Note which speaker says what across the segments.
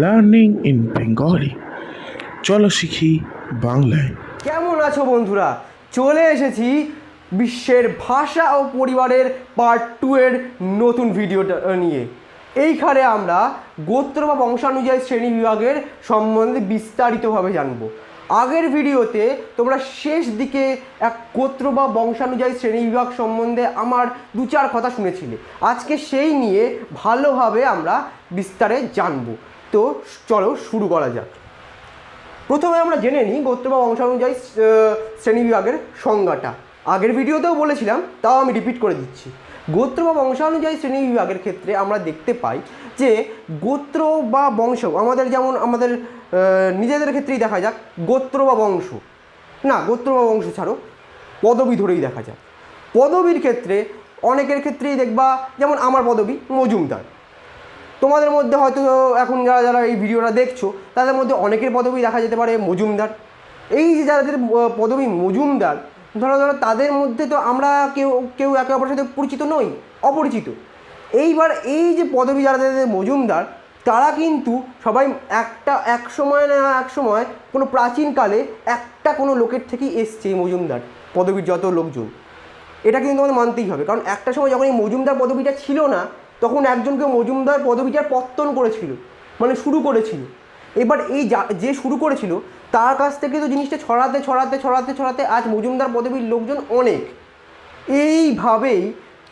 Speaker 1: Learning in Bengali চলো শিখি বাংলায়।
Speaker 2: কেমন আছো বন্ধুরা? চলে এসেছি বিশ্বের ভাষা ও পরিবারের পার্ট টু এর নতুন ভিডিওটা নিয়ে। এইখানে আমরা গোত্র বা বংশানুযায়ী শ্রেণি বিভাগের সম্বন্ধে বিস্তারিতভাবে জানব। আগের ভিডিওতে তোমরা শেষ দিকে এক গোত্র বা বংশানুযায়ী শ্রেণি বিভাগ সম্বন্ধে আমার দু চার কথা শুনেছিলে। আজকে সেই নিয়ে ভালোভাবে আমরা বিস্তারে জানব। তো চলো শুরু করা যাক। প্রথমে আমরা জেনে নিই গোত্র বা বংশানুযায়ী শ্রেণীবিভাগের সংজ্ঞাটা। আগের ভিডিওতেও বলেছিলাম, তাও আমি রিপিট করে দিচ্ছি। গোত্র বা বংশানুযায়ী শ্রেণি বিভাগের ক্ষেত্রে আমরা দেখতে পাই যে গোত্র বা বংশ, আমাদের যেমন, আমাদের নিজেদের ক্ষেত্রেই দেখা যাক, গোত্র বা বংশ। না, গোত্র বা বংশ ছাড়ো, পদবি ধরেই দেখা যাক। পদবীর ক্ষেত্রে অনেকের ক্ষেত্রেই দেখবা, যেমন আমার পদবি মজুমদার। তোমাদের মধ্যে হয়তো এখন যারা যারা এই ভিডিওটা দেখছ, তাদের মধ্যে অনেকের পদবি দেখা যেতে পারে মজুমদার। এই যে যাদের পদবি মজুমদার, ধরো ধরো, তাদের মধ্যে তো আমরা কেউ কেউ একে অপরের সাথে পরিচিত নই, অপরিচিত। এইবার এই যে পদবি যারা যাদের মজুমদার তারা কিন্তু সবাই একটা, এক সময় না এক সময় কোনো প্রাচীনকালে একটা কোনো লোকের থেকেই এসছে এই মজুমদার, পদবীর যত লোকজন। এটা কিন্তু আমাদের মানতেই হবে। কারণ একটা সময় যখন এই মজুমদার পদবিটা ছিল না, তখন একজনকে মজুমদার পদবিটার পত্তন করেছিল মানে শুরু করেছিল। এবার এই যা শুরু করেছিল, তার কাছ থেকে তো জিনিসটা ছড়াতে ছড়াতে ছড়াতে ছড়াতে আজ মজুমদার পদবীর লোকজন অনেক। এইভাবেই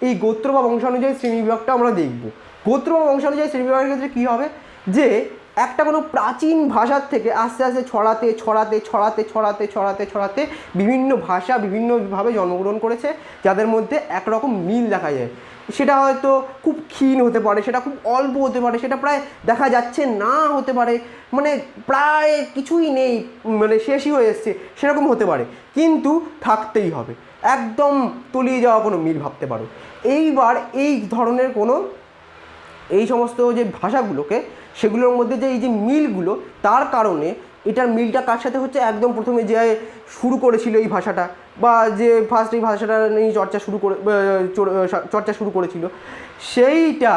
Speaker 2: এই গোত্র বা বংশানুযায়ী শ্রেণীবিভাগটা আমরা দেখব। গোত্র বা বংশানুযায়ী শ্রেণীবিভাগের ক্ষেত্রে কী হবে? যে একটা কোনো প্রাচীন ভাষার থেকে আস্তে আস্তে ছড়াতে ছড়াতে ছড়াতে ছড়াতে ছড়াতে ছড়াতে বিভিন্ন ভাষা বিভিন্নভাবে জন্মগ্রহণ করেছে, যাদের মধ্যে একরকম মিল দেখা যায়। সেটা হয়তো খুব ক্ষীণ হতে পারে, সেটা খুব অল্প হতে পারে, সেটা প্রায় দেখা যাচ্ছে না হতে পারে মানে প্রায় কিছুই নেই মানে শেষই হয়ে এসছে, সেরকম হতে পারে। কিন্তু থাকতেই হবে, একদম তলিয়ে যাওয়া কোনো মিল ভাবতে পারো। এইবার এই ধরনের কোনো এই সমস্ত যে ভাষাগুলোকে, সেগুলোর মধ্যে যে এই যে মিলগুলো, তার কারণে এটার মিলটা কার সাথে হচ্ছে? একদম প্রথমে যে শুরু করেছিল এই ভাষাটা, বা যে ফার্স্ট এই ভাষাটা নিয়ে চর্চা শুরু করে চর্চা শুরু করেছিল, সেইটা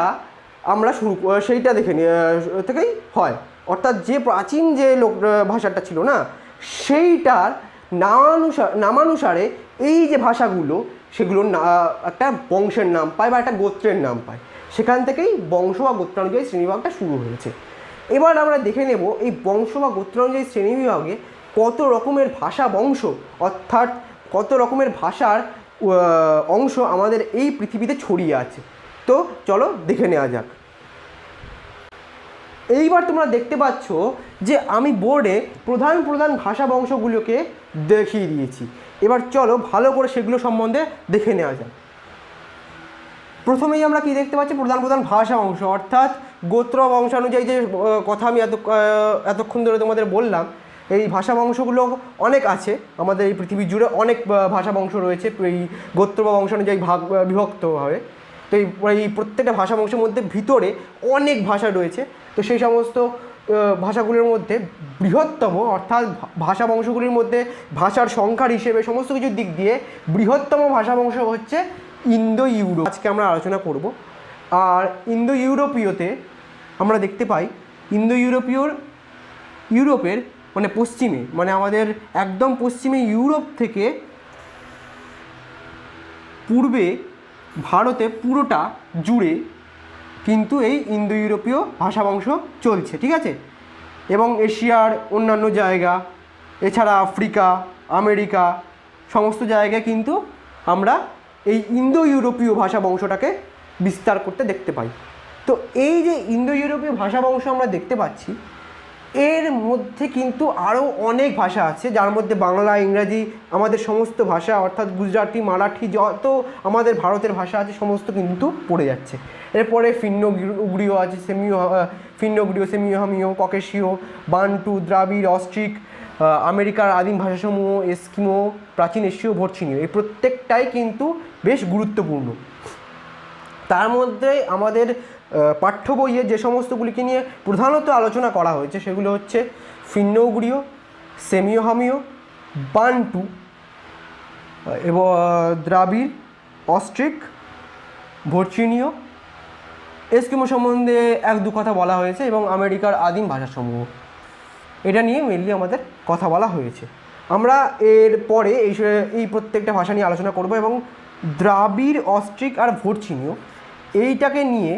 Speaker 2: আমরা শুরু সেইটা দেখে থেকেই হয়। অর্থাৎ যে প্রাচীন যে লোক ভাষাটা ছিল না, সেইটার নামানুসার নামানুসারে এই যে ভাষাগুলো, সেগুলোর একটা বংশের নাম পায় বা একটা গোত্রের নাম পায়। সেখান থেকেই বংশ বা গোত্রানুযায়ী শ্রেণীবিভাগটা শুরু হয়েছে। এবার আমরা দেখে নেব এই বংশ বা গোত্রানুযায়ী শ্রেণীবিভাগে কত রকমের ভাষা বংশ, অর্থাৎ কত রকমের ভাষার অংশ আমাদের এই পৃথিবীতে ছড়িয়ে আছে। তো চলো দেখে নেওয়া যাক। এইবার তোমরা দেখতে পাচ্ছ যে আমি বোর্ডে প্রধান প্রধান ভাষা বংশগুলোকে দেখিয়ে দিয়েছি। এবার চলো ভালো করে সেগুলো সম্বন্ধে দেখে নেওয়া যাক। প্রথমেই আমরা কি দেখতে পাচ্ছি? প্রধান প্রধান ভাষা বংশ অর্থাৎ গোত্র বংশানুযায়ী যে কথা আমি এত এতক্ষণ ধরে তোমাদের বললাম এই ভাষা বংশগুলো অনেক আছে। আমাদের এই পৃথিবী জুড়ে অনেক ভাষা বংশ রয়েছে। এই গোত্র বা বংশানুযায়ী ভাগ আহ, বিভক্তভাবে তো এই এই প্রত্যেকটা ভাষা বংশের মধ্যে ভিতরে অনেক ভাষা রয়েছে। তো সেই সমস্ত ভাষাগুলির মধ্যে বৃহত্তম অর্থাৎ ভাষা বংশগুলির মধ্যে ভাষার সংখ্যার হিসেবে সমস্ত কিছুর দিক দিয়ে বৃহত্তম ভাষা বংশ হচ্ছে ইন্দো ইউরোপ আজকে আমরা আলোচনা করব। আর ইন্দো ইউরোপীয়তে আমরা দেখতে পাই ইন্দো ইউরোপীয়র ইউরোপের মানে পশ্চিমে মানে আমাদের একদম পশ্চিমে ইউরোপ থেকে পূর্বে ভারতে পুরোটা জুড়ে কিন্তু এই ইন্দো ইউরোপীয় ভাষা বংশ চলছে, ঠিক আছে? এবং এশিয়ার অন্যান্য জায়গা, এছাড়া আফ্রিকা, আমেরিকা, সমস্ত জায়গায় কিন্তু আমরা এই ইন্দো ইউরোপীয় ভাষা বংশটাকে বিস্তার করতে দেখতে পাই। তো এই যে ইন্দো ইউরোপীয় ভাষা বংশ আমরা দেখতে পাচ্ছি, এর মধ্যে কিন্তু আরও অনেক ভাষা আছে, যার মধ্যে বাংলা, ইংরাজি, আমাদের সমস্ত ভাষা, অর্থাৎ গুজরাটি, মারাঠি, যত আমাদের ভারতের ভাষা আছে, সমস্ত কিন্তু পড়ে যাচ্ছে। এরপরে ফিন্ন উগ্রীয় আছে সেমিও ফিন্ন উগ্রীয় সেমিও ককেশীয়, বান্টু, দ্রাবিড়, অস্ট্রিক আমেরিকার আদিম ভাষাসমূহ, এস্কিমো, প্রাচীন এশীয় ভর্ছিনীয় এই প্রত্যেকটাই কিন্তু বেশ গুরুত্বপূর্ণ। তার মধ্যে আমাদের পাঠ্য বইয়ে যে সমস্তগুলিকে নিয়ে প্রধানত আলোচনা করা হয়েছে, সেগুলো হচ্ছে ফিন্নৌগুড়ীয় সেমিও হামিও বান্টু এবং দ্রাবিড়, অস্ট্রিক ভর্চিনীয় এস্কিমো সম্বন্ধে এক দু কথা বলা হয়েছে এবং আমেরিকার আদিম ভাষাসমূহ। এটা নিয়ে মেনলি আমাদের কথা বলা হয়েছে। আমরা এর পরে এই এই প্রত্যেকটা ভাষা নিয়ে আলোচনা করব এবং দ্রাবিড়, অস্ট্রিক আর ভোটচিনীয় এইটাকে নিয়ে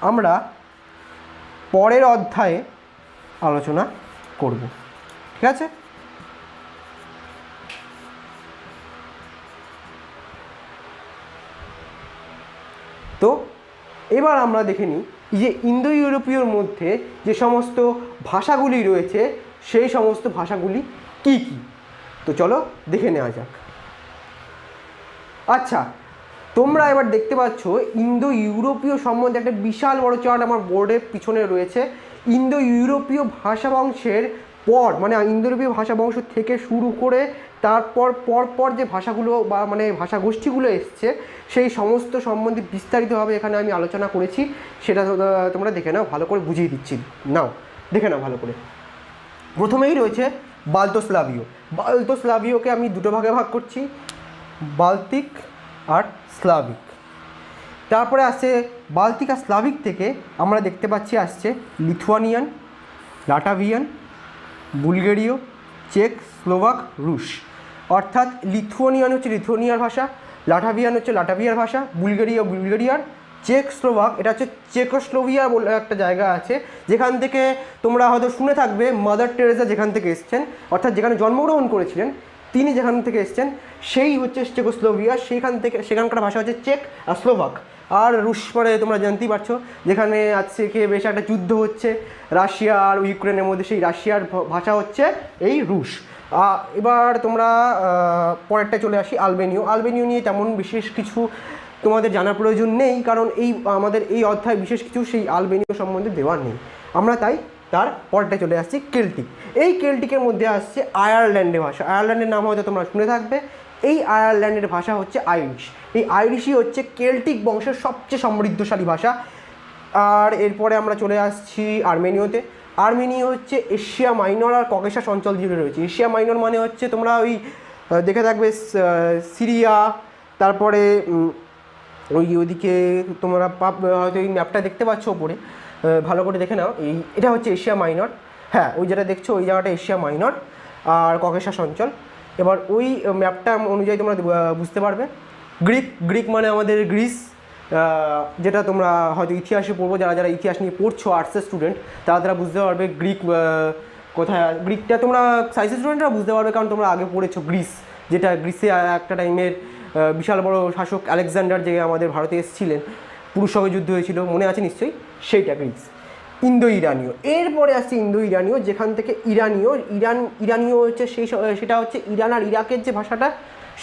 Speaker 2: আমরা পরের অধ্যায়ে আলোচনা করব। ঠিক আছে? তো, এবার আমরা দেখে নিই যে ইন্দো ইউরোপীয়র মধ্যে যে সমস্ত ভাষাগুলি রয়েছে, সেই সমস্ত ভাষাগুলি কি কি? তো চলো দেখে নেওয়া যাক। আচ্ছা তোমরা এবার দেখতে পাচ্ছ ইন্দো ইউরোপীয় সম্বন্ধে একটা বিশাল বড় চার্ট আমার বোর্ডের পিছনে রয়েছে। ইন্দো ইউরোপীয় ভাষা বংশের পর মানে ইন্দো ইউরোপীয় ভাষা বংশ থেকে শুরু করে তারপর, পর পর যে ভাষাগুলো বা মানে ভাষা গোষ্ঠীগুলো এসছে, সেই সমস্ত সম্বন্ধে বিস্তারিতভাবে এখানে আমি আলোচনা করেছি। সেটা তোমরা দেখে নাও, ভালো করে বুঝিয়ে দিচ্ছি। নাও, দেখে নাও ভালো করে। প্রথমেই রয়েছে বাল্টোস্লাভীয় বাল্টোস্লাভীয়কে আমি দুটো ভাগে ভাগ করছি বাল্টিক আর স্লাভিক। তারপরে আসছে বাল্টিক আর স্লাভিক থেকে আমরা দেখতে পাচ্ছি আসছে লিথুয়ানিয়ান, লাটাভিয়ান বুলগেরীয়, চেক, স্লোভাক, রুশ। অর্থাৎ লিথুয়ানিয়ান হচ্ছে লিথুয়ানিয়ার ভাষা লাটাভিয়ান হচ্ছে লাটাভিয়ার ভাষা, বুলগেরিয়া বুলগেরিয়ার, চেক, স্লোভাক, এটা হচ্ছে চেকোস্লোভিয়া বলে একটা জায়গা আছে, যেখান থেকে তোমরা হয়তো শুনে থাকবে, মাদার টেরেজা যেখান থেকে এসছেন, অর্থাৎ যেখানে জন্মগ্রহণ করেছিলেন তিনি যেখান থেকে এসছেন, সেই হচ্ছে চেকোস্লোভিয়া। সেখান থেকে, সেখানকার ভাষা হচ্ছে চেক আর স্লোভাক। আর রুশ পরে তোমরা জানতেই পারছ, যেখানে আজকে বেশ একটা যুদ্ধ হচ্ছে। রাশিয়া আর ইউক্রেনের মধ্যে সেই রাশিয়ার ভাষা হচ্ছে এই রুশ। এবার তোমরা পরেরটা চলে আসি, আলবেনীয়। আলবেনীয় নিয়ে তেমন বিশেষ কিছু তোমাদের জানার প্রয়োজন নেই, কারণ এই, আমাদের এই অধ্যায় বিশেষ কিছু সেই আলবেনীয় সম্বন্ধে দেওয়া নেই। আমরা তাই তার পরেরটা চলে আসছি কেল্টিক। এই কেল্টিকের মধ্যে আসছে আয়ারল্যান্ডের ভাষা। আয়ারল্যান্ডের নাম হয়তো তোমরা শুনে থাকবে। এই আয়ারল্যান্ডের ভাষা হচ্ছে আইরিশ। এই আইরিশই হচ্ছে কেল্টিক বংশের সবচেয়ে সমৃদ্ধশালী ভাষা। আর এরপরে আমরা চলে আসছি আর্মেনীয়তে। আর্মেনীয় হচ্ছে এশিয়া মাইনর আর ককেশাস অঞ্চল জুড়ে রয়েছে। এশিয়া মাইনর মানে হচ্ছে তোমরা ওই দেখে থাকবে সিরিয়া, তারপরে ওই ওইদিকে তোমরা পাপ হয়তো এই ম্যাপটা দেখতে পাচ্ছ ওপরে ভালো করে দেখে নাও। এই এটা হচ্ছে এশিয়া মাইনর। হ্যাঁ ওই যেটা দেখছ, ওই জায়গাটা এশিয়া মাইনর আর ককেশাস অঞ্চল। এবার ওই ম্যাপটা অনুযায়ী তোমরা বুঝতে পারবে। গ্রিক গ্রিক মানে আমাদের গ্রিস যেটা তোমরা হয়তো ইতিহাসে পড়ব। যারা যারা ইতিহাস নিয়ে পড়ছো আর্টসের স্টুডেন্ট তারা তারা বুঝতে পারবে গ্রিক কোথায় গ্রিকটা তোমরা সায়েন্সের স্টুডেন্টরা বুঝতে পারবে, কারণ তোমরা আগে পড়েছো গ্রিস, যেটা গ্রিসে একটা টাইমের বিশাল বড় শাসক আলেকজান্ডার যে আমাদের ভারতে এসেছিলেন, পুরুষ সঙ্গে যুদ্ধ হয়েছিল, মনে আছে নিশ্চয়ই? সেইটা গ্রিস। ইন্দো ইরানীয় এরপরে আসছে ইন্দো ইরানীয় যেখান থেকে ইরানীয়, ইরান, ইরানীয় হচ্ছে সেই সেটা হচ্ছে ইরান আর ইরাকের যে ভাষাটা,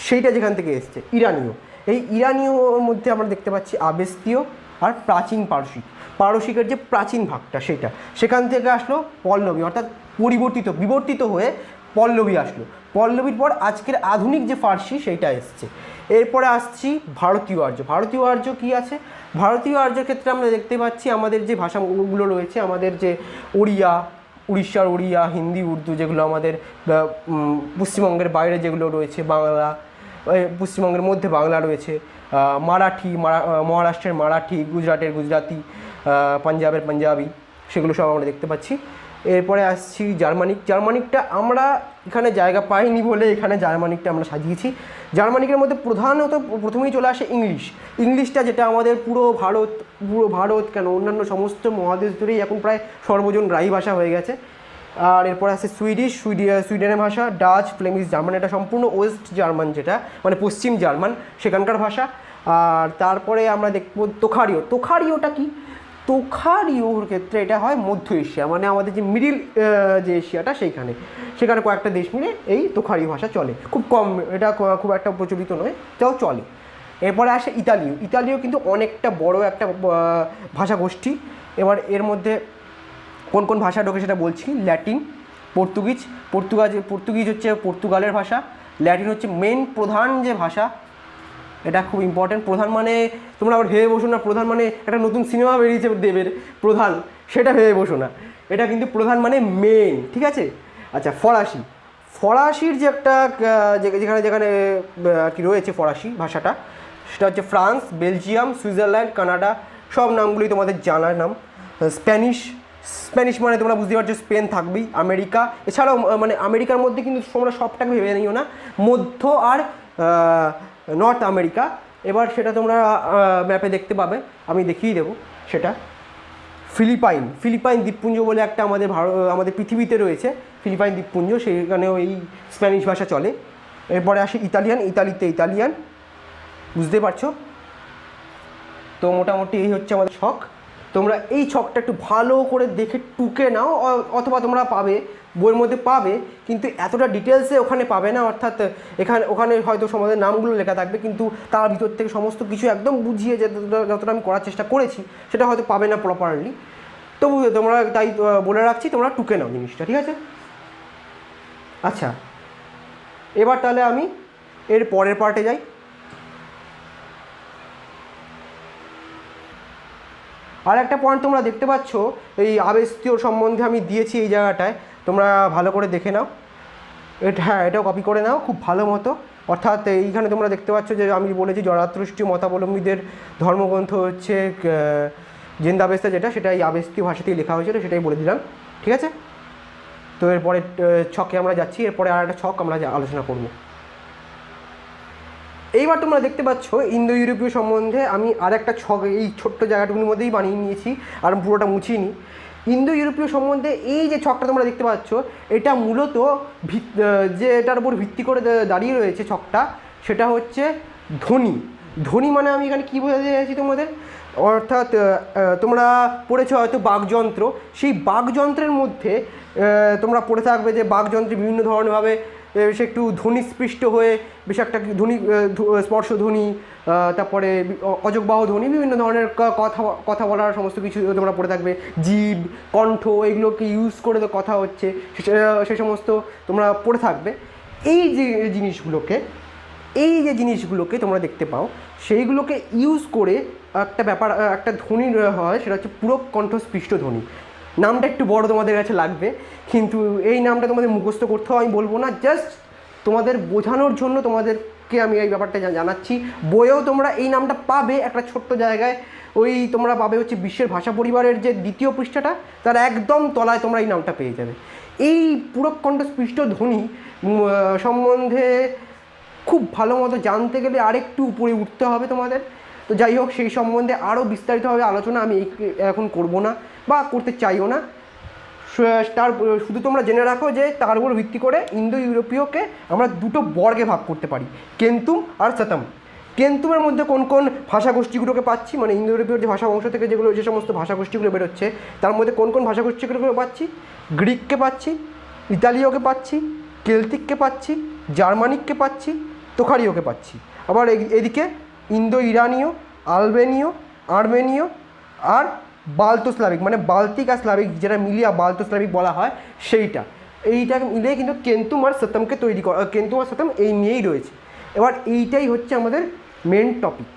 Speaker 2: সেইটা যেখান থেকে এসছে, ইরানীয়। এই ইরানীয়র মধ্যে আমরা দেখতে পাচ্ছি আবেস্তীয় আর প্রাচীন পারসিক। পারসিকের যে প্রাচীন ভাগটা সেটা সেখান থেকে আসলো পল্লবী, অর্থাৎ পরিবর্তিত, বিবর্তিত হয়ে পল্লবী আসলো। পল্লবীর পর আজকের আধুনিক যে ফার্সি সেইটা এসছে। এরপরে আসছি ভারতীয় আর্য। ভারতীয় আর্য কী আছে? ভারতীয় আর্যের ক্ষেত্রে আমরা দেখতে পাচ্ছি আমাদের যে ভাষাগুলো রয়েছে, আমাদের যে ওড়িয়া, উড়িষ্যার ওড়িয়া, হিন্দি, উর্দু যেগুলো আমাদের পশ্চিমবঙ্গের বাইরে যেগুলো রয়েছে, বাংলা পশ্চিমবঙ্গের মধ্যে বাংলা রয়েছে মারাঠি, মারা- মহারাষ্ট্রের মারাঠি, গুজরাটের গুজরাতি পাঞ্জাবের পাঞ্জাবি, সেগুলো সব আমরা দেখতে পাচ্ছি। এরপরে আসছি জার্মানিক। জার্মানিকটা আমরা এখানে জায়গা পাইনি বলে এখানে জার্মানিকটা আমরা সাজিয়েছি। জার্মানিকের মধ্যে প্রধানত প্রথমেই চলে আসে ইংলিশ। ইংলিশটা যেটা আমাদের পুরো ভারত পুরো ভারত কেন অন্যান্য সমস্ত মহাদেশ জুড়েই এখন প্রায় সর্বজন গ্রাহী ভাষা হয়ে গেছে। আর এরপর আছে সুইডিশ, সুইডি, সুইডেনের ভাষা, ডাচ, ফ্লেমিশ জার্মান, এটা সম্পূর্ণ ওয়েস্ট জার্মান যেটা মানে পশ্চিম জার্মান, সেখানকার ভাষা। আর তারপরে আমরা দেখব তোখারিও। তোখারিওটা কি? তোখারিওর ক্ষেত্রে এটা হয় মধ্য এশিয়া মানে আমাদের যে মিডিল যে এশিয়াটা সেইখানে। সেখানে কয়েকটা দেশ মিলে এই তোখারিও ভাষা চলে। খুব কম এটা খুব একটা প্রচলিত নয় তাও চলে। এরপরে আসে ইতালীয়। ইতালীয় কিন্তু অনেকটা বড় একটা আহ, ভাষা গোষ্ঠী এবার এর মধ্যে কোন কোন ভাষা ঢোকে সেটা বলছি। Latin Portuguese. পর্তুগাজ পর্তুগিজ হচ্ছে পর্তুগালের ভাষা। ল্যাটিন হচ্ছে মেন প্রধান যে ভাষা। এটা খুব ইম্পর্টেন্ট প্রধান মানে তোমরা আবার ভেবে বসো না, প্রধান মানে একটা নতুন সিনেমা বেরিয়েছে দেবের, প্রধান, সেটা ভেবে বসো না। এটা কিন্তু প্রধান মানে মেন ঠিক আছে? আচ্ছা ফরাসি। ফরাসির যে একটা যেখানে যেখানে আর কি রয়েছে ফরাসি ভাষাটা, সেটা হচ্ছে ফ্রান্স, বেলজিয়াম, সুইজারল্যান্ড, কানাডা, সব নামগুলোই তোমাদের জানার নাম। স্প্যানিশ স্প্যানিশ মানে তোমরা বুঝতে পারছ, স্পেন থাকবেই, আমেরিকা। এছাড়াও মানে আমেরিকার মধ্যে কিন্তু তোমরা সবটাকে ভেবে নিও না। মধ্য আর নর্থ আমেরিকা এবার সেটা তোমরা ম্যাপে দেখতে পাবে। আমি দেখিয়ে দেবো সেটা। ফিলিপাইন। ফিলিপাইন দ্বীপপুঞ্জ বলে একটা আমাদের ভারত, আমাদের পৃথিবীতে রয়েছে। ফিলিপাইন দ্বীপপুঞ্জ, সেখানেও এই স্প্যানিশ ভাষা চলে। এরপরে আসে ইতালিয়ান। ইতালিতে ইতালিয়ান। বুঝতে পারছ? তো মোটামুটি এই হচ্ছে আমাদের ছক। তোমরা এই ছকটা একটু ভালো করে দেখে টুকে নাও অথবা তোমরা পাবে বইয়ের মধ্যে পাবে, কিন্তু এতটা ডিটেলসে ওখানে পাবে না, অর্থাৎ এখানে, ওখানে হয়তো সমাজের নামগুলো লেখা থাকবে, কিন্তু তার ভিতর থেকে সমস্ত কিছু একদম বুঝিয়ে যতটা যতটা আমি করার চেষ্টা করেছি, সেটা হয়তো পাবে না প্রপারলি তবু তোমরা তাই বলে রাখছি, তোমরা টুকে নাও জিনিসটা, ঠিক আছে? আচ্ছা এবার তাহলে আমি এর পরের পার্টে যাই। আর একটা পয়েন্ট তোমরা দেখতে পাচ্ছ, এই আবেস্তীয় সম্বন্ধে আমি দিয়েছি এই জায়গাটায়। তোমরা ভালো করে দেখে নাও। এটা হ্যাঁ এটাও কপি করে নাও, খুব ভালো মতো। অর্থাৎ এইখানে তোমরা দেখতে পাচ্ছ যে আমি বলেছি জরাত্রষ্টীয় মতাবলম্বীদের ধর্মগ্রন্থ হচ্ছে জেন্দাবেস্তা যেটা, সেটা এই আবেস্তীয় ভাষাতেই লেখা হয়েছিল, সেটাই বলে দিলাম। ঠিক আছে? তো এরপরে ছকে আমরা যাচ্ছি, এরপরে আর একটা ছক আমরা আলোচনা করব। এইবার তোমরা দেখতে পাচ্ছ ইন্দো ইউরোপীয় সম্বন্ধে আমি আর একটা ছক, এই ছোট্ট জায়গাটুকুর মধ্যেই বানিয়ে নিয়েছি আর পুরোটা মুছিনি ইন্দো ইউরোপীয় সম্বন্ধে এই যে ছকটা তোমরা দেখতে পাচ্ছ, এটা মূলত যে এটার উপর ভিত্তি করে দাঁড়িয়ে রয়েছে ছকটা, সেটা হচ্ছে ধ্বনি। ধ্বনি মানে আমি এখানে কী বোঝাতে চাইছি তোমাদের? অর্থাৎ তোমরা পড়েছ হয়তো বাকযন্ত্র। সেই বাকযন্ত্রের মধ্যে তোমরা পড়ে থাকবে যে বাকযন্ত্রে বিভিন্ন ধরনেরভাবে সে একটু ধ্বনিস্পৃষ্ট হয়ে বেশ একটা ধ্বনি আহ, ধু- স্পর্শ ধ্বনি তারপরে অযোগবাহ ধ্বনি বিভিন্ন ধরনের কথা কথা বলার সমস্ত কিছু তোমরা পড়ে থাকবে। জীব কণ্ঠ এগুলোকে ইউজ করে তো কথা হচ্ছে সে সমস্ত তোমরা পড়ে থাকবে। এই যে জিনিসগুলোকে এই যে জিনিসগুলোকে তোমরা দেখতে পাও সেইগুলোকে ইউজ করে একটা ব্যাপার একটা ধ্বনি হয় সেটা হচ্ছে পুরো কণ্ঠস্পৃষ্ট ধ্বনি। নামটা একটু বড় তোমাদের কাছে লাগবে, কিন্তু এই নামটা তোমাদের মুখস্থ করতে আমি বলব না জাস্ট তোমাদের বোঝানোর জন্য তোমাদেরকে আমি এই ব্যাপারটা জানাচ্ছি। বইয়েও তোমরা এই নামটা পাবে একটা ছোট্ট জায়গায়, ওই তোমরা পাবে হচ্ছে বিশ্বের ভাষা পরিবারের যে দ্বিতীয় পৃষ্ঠাটা, তার একদম তলায় তোমরা এই নামটা পেয়ে যাবে। এই পুরো কণ্ঠস্পৃষ্ট ধ্বনি সম্বন্ধে খুব ভালো মতো জানতে গেলে আরেকটু উপরে উঠতে হবে তোমাদের। তো যাই হোক, সেই সম্বন্ধে আরও বিস্তারিতভাবে আলোচনা আমি এখন করব না। বা করতে চাইও না। তার, শুধু তোমরা জেনে রাখো যে তার উপর ভিত্তি করে ইন্দো ইউরোপীয়কে আমরা দুটো বর্গে ভাগ করতে পারি, কেন্তুম আর সাতাম। কেন্তুমের মধ্যে কোন কোন ভাষাগোষ্ঠীগুলোকে পাচ্ছি? মানে ইন্দো ইউরোপীয় যে ভাষা বংশ থেকে যেগুলো, যে সমস্ত ভাষা গোষ্ঠীগুলো বেরোচ্ছে, তার মধ্যে কোন কোন ভাষাগোষ্ঠীগুলো পাচ্ছি? গ্রিককে পাচ্ছি, ইতালীয়কে পাচ্ছি, কেলতিককে পাচ্ছি, জার্মানিককে পাচ্ছি, তোখারিওকে পাচ্ছি। আবার এদিকে ইন্দো ইরানীয় আলবেনীয়, আর্মেনীয় আর বাল্টোস্লাভিক মানে বাল্টিক আর স্লাভিক যেটা মিলিয়ে বাল্টোস্লাভিক বলা হয়, সেইটা। এইটা মিলিয়ে কিন্তু কেন্তুম আর তৈরি করা কেন্তুম আর এই নিয়েই রয়েছে। এবার এইটাই হচ্ছে আমাদের মেন টপিক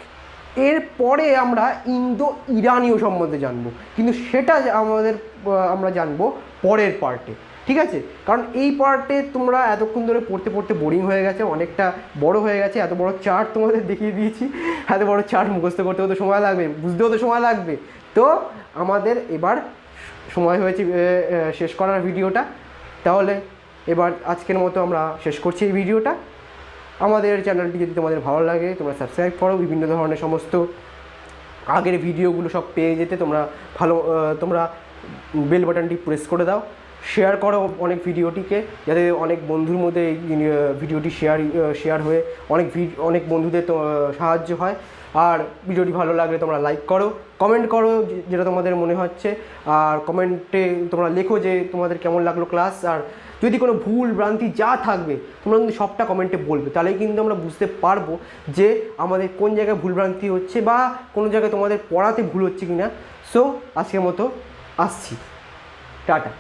Speaker 2: এরপরে আমরা ইন্দো ইরানীয় সম্বন্ধে জানব। কিন্তু সেটা আমাদের আমরা জানব পরের পার্টে ঠিক আছে? কারণ এই পার্টে তোমরা এতক্ষণ ধরে পড়তে পড়তে বোরিং হয়ে গেছে, অনেকটা বড় হয়ে গেছে, এত বড় চার্ট তোমাদের দেখিয়ে দিয়েছি। এত বড় চার্ট মুখস্থ করতে হতে সময় লাগবে বুঝতেও তো সময় লাগবে। তো আমাদের এবার সময় হয়েছে শেষ করার ভিডিওটা। তাহলে এবার আজকের মতো আমরা শেষ করছি এই ভিডিওটা। আমাদের চ্যানেলটি যদি তোমাদের ভালো লাগে, তোমরা সাবস্ক্রাইব করো, বিভিন্ন ধরনের সমস্ত আগের ভিডিওগুলো সব পেয়ে যেতে তোমরা ভালো তোমরা বেল বাটনটি প্রেস করে দাও। শেয়ার করো অনেক ভিডিওটিকে, যাতে অনেক বন্ধুর মধ্যে এই ভিডিওটি শেয়ার শেয়ার হয়ে অনেক অনেক বন্ধুদের সাহায্য হয়। আর ভিডিওটি ভালো লাগলে তোমরা লাইক করো কমেন্ট করো যেটা তোমাদের মনে হচ্ছে, আর কমেন্টে তোমরা লেখো যে তোমাদের কেমন লাগল ক্লাস আর যদি কোনো ভুল ভ্রান্তি যা থাকবে, তোমরা কিন্তু সবটা কমেন্টে বলবে, তাহলেই কিন্তু আমরা বুঝতে পারব যে আমাদের কোন জায়গায় ভুল ভ্রান্তি হচ্ছে বা কোনো জায়গায় তোমাদের পড়াতে ভুল হচ্ছে কি না সো আজকের মতো আসছি। টাটা।